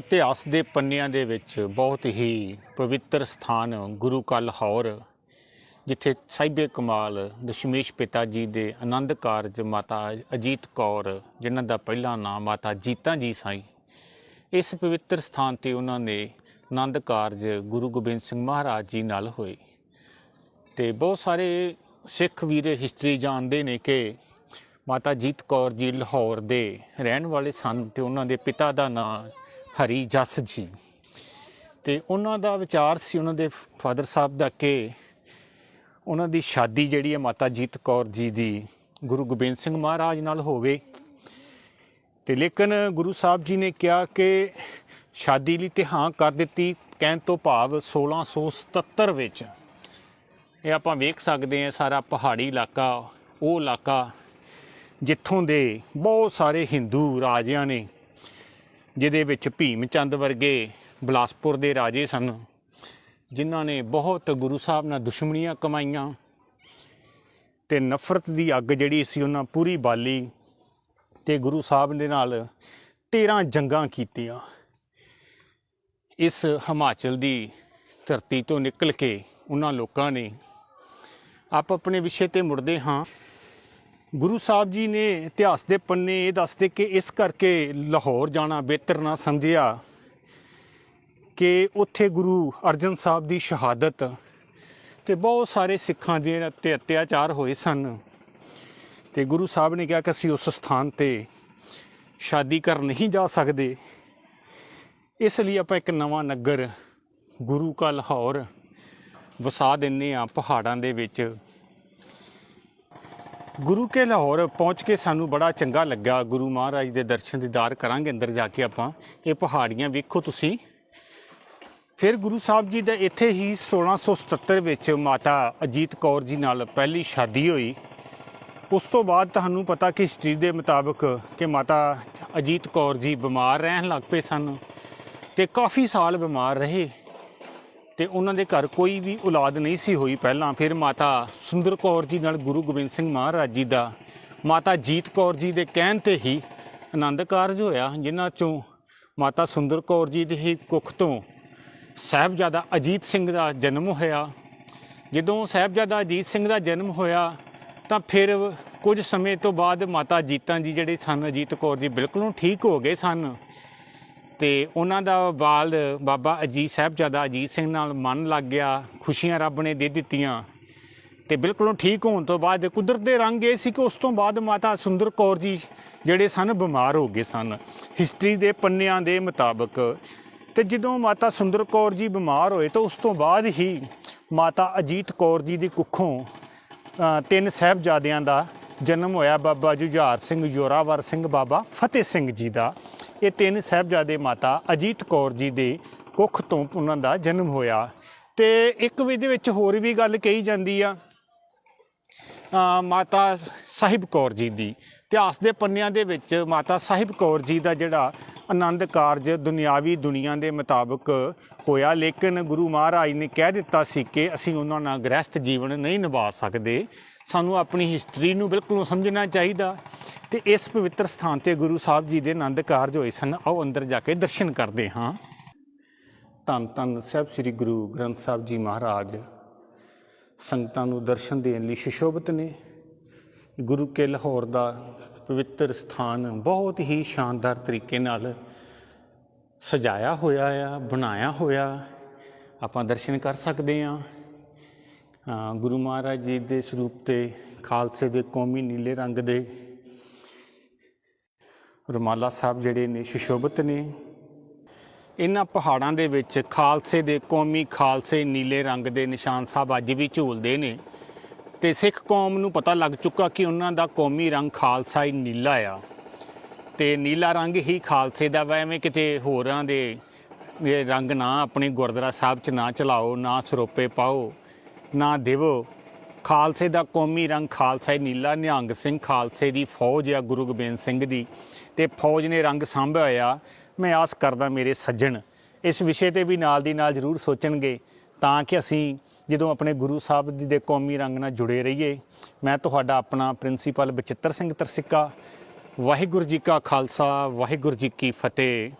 ਇਤਿਹਾਸ ਦੇ ਪੰਨਿਆਂ ਦੇ ਵਿੱਚ ਬਹੁਤ ਹੀ ਪਵਿੱਤਰ ਸਥਾਨ ਗੁਰੂ ਕਾ ਲਾਹੌਰ, ਜਿੱਥੇ ਸਾਹਿਬੇ ਕਮਾਲ, ਦਸ਼ਮੇਸ਼ ਪਿਤਾ ਜੀ ਦੇ ਆਨੰਦ ਕਾਰਜ ਮਾਤਾ ਅਜੀਤ ਕੌਰ, ਜਿਨ੍ਹਾਂ ਦਾ ਪਹਿਲਾ ਨਾਮ ਮਾਤਾ ਜੀਤਾ ਜੀ ਸਾਈ, ਇਸ ਪਵਿੱਤਰ ਸਥਾਨ ਤੇ ਉਹਨਾਂ ਨੇ ਆਨੰਦ ਕਾਰਜ ਗੁਰੂ ਗੋਬਿੰਦ ਸਿੰਘ ਮਹਾਰਾਜ ਜੀ ਨਾਲ ਹੋਏ। ਤੇ ਬਹੁਤ ਸਾਰੇ ਸਿੱਖ ਵੀਰ ਹਿਸਟਰੀ ਜਾਣਦੇ ਨੇ ਕਿ ਮਾਤਾ ਜੀਤ ਕੌਰ ਜੀ ਲਾਹੌਰ ਦੇ ਰਹਿਣ ਵਾਲੇ ਸਨ ਤੇ ਉਹਨਾਂ ਦੇ ਪਿਤਾ ਦਾ ਨਾਮ ਹਰੀ ਜਸ ਜੀ। ਤੇ ਉਹਨਾਂ ਦਾ ਵਿਚਾਰ ਸੀ ਉਹਨਾਂ ਦੇ ਫਾਦਰ ਸਾਹਿਬ ਦਾ ਕਿ ਉਹਨਾਂ ਦੀ ਸ਼ਾਦੀ ਜਿਹੜੀ ਹੈ ਮਾਤਾ ਜੀਤ ਕੌਰ ਜੀ ਦੀ ਗੁਰੂ ਗੋਬਿੰਦ ਸਿੰਘ ਮਹਾਰਾਜ ਨਾਲ ਹੋਵੇ। ਤੇ ਲੇਕਿਨ ਗੁਰੂ ਸਾਹਿਬ ਜੀ ਨੇ ਕਿਹਾ ਕਿ ਸ਼ਾਦੀ ਲਈ ਤੇ ਹਾਂ ਕਰ ਦਿੱਤੀ, ਕਹਿਣ ਤੋਂ ਭਾਵ 1677 ਵਿੱਚ। ਇਹ ਆਪਾਂ ਵੇਖ ਸਕਦੇ ਹਾਂ ਸਾਰਾ ਪਹਾੜੀ ਇਲਾਕਾ, ਉਹ ਇਲਾਕਾ ਜਿੱਥੋਂ ਦੇ ਬਹੁਤ ਸਾਰੇ ਹਿੰਦੂ ਰਾਜਿਆਂ ਨੇ ਜਿਹਦੇ ਵਿੱਚ ਭੀਮ ਚੰਦ ਵਰਗੇ ਬਲਾਸਪੁਰ ਦੇ ਰਾਜੇ ਸਨ, ਜਿਨ੍ਹਾਂ ਨੇ ਬਹੁਤ ਗੁਰੂ ਸਾਹਿਬ ਨਾਲ ਦੁਸ਼ਮਣੀਆਂ ਕਮਾਈਆਂ ਤੇ ਨਫ਼ਰਤ ਦੀ ਅੱਗ ਜਿਹੜੀ ਸੀ ਉਹਨਾਂ ਪੂਰੀ ਬਾਲੀ ਤੇ ਗੁਰੂ ਸਾਹਿਬ ਦੇ ਨਾਲ 13 ਜੰਗਾਂ ਕੀਤੀਆਂ। ਇਸ ਹਿਮਾਚਲ ਦੀ ਧਰਤੀ ਤੋਂ ਨਿਕਲ ਕੇ ਉਹਨਾਂ ਲੋਕਾਂ ਨੇ ਆਪ ਆਪਣੇ ਵਿਸ਼ੇ ਤੇ ਮੁੜਦੇ ਹਾਂ। ਗੁਰੂ ਸਾਹਿਬ ਜੀ ਨੇ ਇਤਿਹਾਸ ਦੇ ਪੰਨੇ ਇਹ ਦੱਸਦੇ ਕਿ ਇਸ ਕਰਕੇ ਲਾਹੌਰ ਜਾਣਾ ਬਿਹਤਰ ਨਾ ਸਮਝਿਆ ਕਿ ਉੱਥੇ ਗੁਰੂ ਅਰਜਨ ਸਾਹਿਬ ਦੀ ਸ਼ਹਾਦਤ ਤੇ ਬਹੁਤ ਸਾਰੇ ਸਿੱਖਾਂ ਦੇ ਉੱਤੇ ਅਤਿਆਚਾਰ ਹੋਏ ਸਨ। ਤੇ ਗੁਰੂ ਸਾਹਿਬ ਨੇ ਕਿਹਾ ਕਿ ਅਸੀਂ ਉਸ ਸਥਾਨ ਤੇ ਸ਼ਾਦੀ ਕਰ ਨਹੀਂ ਜਾ ਸਕਦੇ। ਇਸ ਲਈ ਆਪਾਂ ਇੱਕ ਨਵਾਂ ਨਗਰ ਗੁਰੂ ਕਾ ਲਾਹੌਰ ਵਸਾ ਦਿੰਨੇ ਆ ਪਹਾੜਾਂ ਦੇ ਵਿੱਚ। ਗੁਰੂ ਕੇ ਲਾਹੌਰ ਪਹੁੰਚ ਕੇ ਸਾਨੂੰ ਬੜਾ ਚੰਗਾ ਲੱਗਾ ਗੁਰੂ ਮਹਾਰਾਜ ਦੇ ਦਰਸ਼ਨ ਦੀਦਾਰ ਕਰਾਂਗੇ ਅੰਦਰ ਜਾ ਕੇ ਆਪਾਂ। ਇਹ ਪਹਾੜੀਆਂ ਵੇਖੋ ਤੁਸੀਂ। ਫਿਰ ਗੁਰੂ ਸਾਹਿਬ ਜੀ ਦਾ ਇੱਥੇ ਹੀ 1677 ਵਿੱਚ ਮਾਤਾ ਅਜੀਤ ਕੌਰ ਜੀ ਨਾਲ ਪਹਿਲੀ ਸ਼ਾਦੀ ਹੋਈ। ਉਸ ਤੋਂ ਬਾਅਦ ਤੁਹਾਨੂੰ ਪਤਾ ਕਿ ਹਿਸਟਰੀ ਦੇ ਮੁਤਾਬਕ ਕਿ ਮਾਤਾ ਅਜੀਤ ਕੌਰ ਜੀ ਬਿਮਾਰ ਰਹਿਣ ਲੱਗ ਪਏ ਸਨ ਤੇ ਕਾਫੀ ਸਾਲ ਬਿਮਾਰ ਰਹੇ। ਤੇ ਉਹਨਾਂ ਦੇ ਘਰ ਕੋਈ ਵੀ ਔਲਾਦ ਨਹੀਂ ਸੀ ਹੋਈ ਪਹਿਲਾਂ। ਫਿਰ ਮਾਤਾ ਸੁੰਦਰ ਕੌਰ ਜੀ ਨਾਲ ਗੁਰੂ ਗੋਬਿੰਦ ਸਿੰਘ ਮਹਾਰਾਜ ਜੀ ਦਾ, ਮਾਤਾ ਜੀਤ ਕੌਰ ਜੀ ਦੇ ਕਹਿਣ ਤੇ ਹੀ ਆਨੰਦ ਕਾਰਜ ਹੋਇਆ, ਜਿਨ੍ਹਾਂ ਚੋਂ ਮਾਤਾ ਸੁੰਦਰ ਕੌਰ ਜੀ ਦੇ ਹੀ ਕੁੱਖ ਤੋਂ ਸਾਹਿਬਜ਼ਾਦਾ ਅਜੀਤ ਸਿੰਘ ਦਾ ਜਨਮ ਹੋਇਆ। ਜਦੋਂ ਸਾਹਿਬਜ਼ਾਦਾ ਅਜੀਤ ਸਿੰਘ ਦਾ ਜਨਮ ਹੋਇਆ, ਤਾਂ ਫਿਰ ਕੁਝ ਸਮੇਂ ਤੋਂ ਬਾਅਦ ਮਾਤਾ ਜੀਤਾਂ ਜੀ ਜਿਹੜੇ ਸਨ, ਅਜੀਤ ਕੌਰ ਜੀ ਬਿਲਕੁਲ ਠੀਕ ਹੋ ਗਏ ਸਨ। ਤੇ ਉਹਨਾਂ ਦਾ ਬਾਲ ਬਾਬਾ ਅਜੀਤ ਸਾਹਿਬਜ਼ਾਦਾ ਅਜੀਤ ਸਿੰਘ ਨਾਲ ਮਨ ਲੱਗ ਗਿਆ, ਖੁਸ਼ੀਆਂ ਰੱਬ ਨੇ ਦੇ ਦਿੱਤੀਆਂ। ਤੇ ਬਿਲਕੁਲ ਠੀਕ ਹੋਣ ਤੋਂ ਬਾਅਦ ਕੁਦਰਤ ਦੇ ਰੰਗ ਇਹ ਸੀ ਕਿ ਉਸ ਤੋਂ ਬਾਅਦ ਮਾਤਾ ਸੁੰਦਰ ਕੌਰ ਜੀ ਜਿਹੜੇ ਸਨ, ਬਿਮਾਰ ਹੋ ਗਏ ਸਨ। ਹਿਸਟਰੀ ਦੇ ਪੰਨਿਆਂ ਦੇ ਮੁਤਾਬਕ ਤੇ ਜਦੋਂ ਮਾਤਾ ਸੁੰਦਰ ਕੌਰ ਜੀ ਬਿਮਾਰ ਹੋਏ ਤਾਂ ਉਸ ਤੋਂ ਬਾਅਦ ਹੀ ਮਾਤਾ ਅਜੀਤ ਕੌਰ ਜੀ ਦੀ ਕੁੱਖੋਂ ਤਿੰਨ ਸਾਹਿਬਜ਼ਾਦਿਆਂ ਦਾ ਜਨਮ ਹੋਇਆ, ਬਾਬਾ ਜੁਝਾਰ ਸਿੰਘ, ਜੋਰਾਵਰ ਸਿੰਘ, ਬਾਬਾ ਫਤਿਹ ਸਿੰਘ ਜੀ ਦਾ। ਇਹ ਤਿੰਨ ਸਾਹਿਬਜ਼ਾਦੇ ਮਾਤਾ ਅਜੀਤ ਕੌਰ ਜੀ ਦੇ ਕੁੱਖ ਤੋਂ ਉਹਨਾਂ ਦਾ ਜਨਮ ਹੋਇਆ। ਤੇ ਇੱਕ ਵੀ ਇਹਦੇ ਵਿੱਚ ਹੋਰ ਵੀ ਗੱਲ ਕਹੀ ਜਾਂਦੀ ਆ ਮਾਤਾ ਸਾਹਿਬ ਕੌਰ ਜੀ ਦੀ। ਇਤਿਹਾਸ ਦੇ ਪੰਨਿਆਂ ਦੇ ਵਿੱਚ ਮਾਤਾ ਸਾਹਿਬ ਕੌਰ ਜੀ ਦਾ ਜਿਹੜਾ ਆਨੰਦ ਕਾਰਜ ਦੁਨਿਆਵੀ ਦੁਨੀਆ ਦੇ ਮੁਤਾਬਕ ਹੋਇਆ, ਲੇਕਿਨ ਗੁਰੂ ਮਹਾਰਾਜ ਨੇ ਕਹਿ ਦਿੱਤਾ ਸੀ ਕਿ ਅਸੀਂ ਉਹਨਾਂ ਨਾਲ ਗ੍ਰਸਥ ਜੀਵਨ ਨਹੀਂ ਨਿਭਾ ਸਕਦੇ। ਸਾਨੂੰ ਆਪਣੀ ਹਿਸਟਰੀ ਨੂੰ ਬਿਲਕੁਲ ਸਮਝਣਾ ਚਾਹੀਦਾ। ਤੇ ਇਸ ਪਵਿੱਤਰ ਸਥਾਨ ਤੇ ਗੁਰੂ ਸਾਹਿਬ ਜੀ ਦੇ ਆਨੰਦ ਕਾਰਜ ਹੋਏ ਸਨ। ਆਓ ਅੰਦਰ ਜਾ ਕੇ ਦਰਸ਼ਨ ਕਰਦੇ ਹਾਂ। ਧੰਨ ਧੰਨ ਸਾਹਿਬ ਸ੍ਰੀ ਗੁਰੂ ਗ੍ਰੰਥ ਸਾਹਿਬ ਜੀ ਮਹਾਰਾਜ। ਸੰਗਤਾਂ ਨੂੰ ਦਰਸ਼ਨ ਦੇਣ ਲਈ ਸ਼ਿਸ਼ੋਭਤ ਨੇ। ਗੁਰੂ ਕੇ ਲਾਹੌਰ ਦਾ ਪਵਿੱਤਰ ਸਥਾਨ ਬਹੁਤ ਹੀ ਸ਼ਾਨਦਾਰ ਤਰੀਕੇ ਨਾਲ ਸਜਾਇਆ ਹੋਇਆ ਆ, ਬਣਾਇਆ ਹੋਇਆ। ਆਪਾਂ ਦਰਸ਼ਨ ਕਰ ਸਕਦੇ ਆ ਗੁਰੂ ਮਹਾਰਾਜ ਜੀ ਦੇ ਸਰੂਪ ਤੇ ਖਾਲਸੇ ਦੇ ਕੌਮੀ ਨੀਲੇ ਰੰਗ ਦੇ ਰੁਮਾਲਾ ਸਾਹਿਬ ਜਿਹੜੇ ਨੇ, ਸ਼ਿਸ਼ੋਭਤ ਨੇ। ਇਹਨਾਂ ਪਹਾੜਾਂ ਦੇ ਵਿੱਚ ਖਾਲਸੇ ਦੇ ਕੌਮੀ ਖਾਲਸੇ ਨੀਲੇ ਰੰਗ ਦੇ ਨਿਸ਼ਾਨ ਸਾਹਿਬ ਅੱਜ ਵੀ ਝੂਲਦੇ ਨੇ। ਤੇ ਸਿੱਖ ਕੌਮ ਨੂੰ ਪਤਾ ਲੱਗ ਚੁੱਕਾ ਕਿ ਉਹਨਾਂ ਦਾ ਕੌਮੀ ਰੰਗ ਖਾਲਸਾ ਹੀ ਨੀਲਾ ਆ। ਤੇ ਨੀਲਾ ਰੰਗ ਹੀ ਖਾਲਸੇ ਦਾ ਵਾ, ਐਵੇਂ ਕਿਤੇ ਹੋਰਾਂ ਦੇ ਇਹ ਰੰਗ ਨਾ ਆਪਣੇ ਗੁਰਦੁਆਰਾ ਸਾਹਿਬ 'ਚ ਨਾ ਚਲਾਓ, ਨਾ ਸਰੋਪੇ ਪਾਓ, ਨਾ ਦੇਵੋ। ਖਾਲਸੇ ਦਾ ਕੌਮੀ ਰੰਗ ਖਾਲਸਾ ਹੀ ਨੀਲਾ। ਨਿਹੰਗ ਸਿੰਘ ਖਾਲਸੇ ਦੀ ਫੌਜ ਆ, ਗੁਰੂ ਗੋਬਿੰਦ ਸਿੰਘ ਦੀ। ਤੇ ਫੌਜ ਨੇ ਰੰਗ ਸਾਂਭਿਆ ਹੋਇਆ ਮੈਂ ਆਸ ਕਰਦਾ ਮੇਰੇ ਸੱਜਣ ਇਸ ਵਿਸ਼ੇ ਤੇ ਵੀ ਨਾਲ ਦੀ ਨਾਲ ਜ਼ਰੂਰ ਸੋਚਣਗੇ। ਤਾਂ ਕਿ ਅਸੀਂ ਜਦੋਂ ਆਪਣੇ ਗੁਰੂ ਸਾਹਿਬ ਜੀ ਦੇ ਕੌਮੀ ਰੰਗ ਨਾਲ ਜੁੜੇ ਰਹੀਏ, ਮੈਂ ਤੁਹਾਡਾ ਆਪਣਾ ਪ੍ਰਿੰਸੀਪਲ ਬਚਿੱਤਰ ਸਿੰਘ ਤਰਸਿੱਕਾ, ਵਾਹਿਗੁਰੂ ਜੀ ਕਾ ਖਾਲਸਾ, ਵਾਹਿਗੁਰੂ ਜੀ ਕੀ ਫਤਿਹ।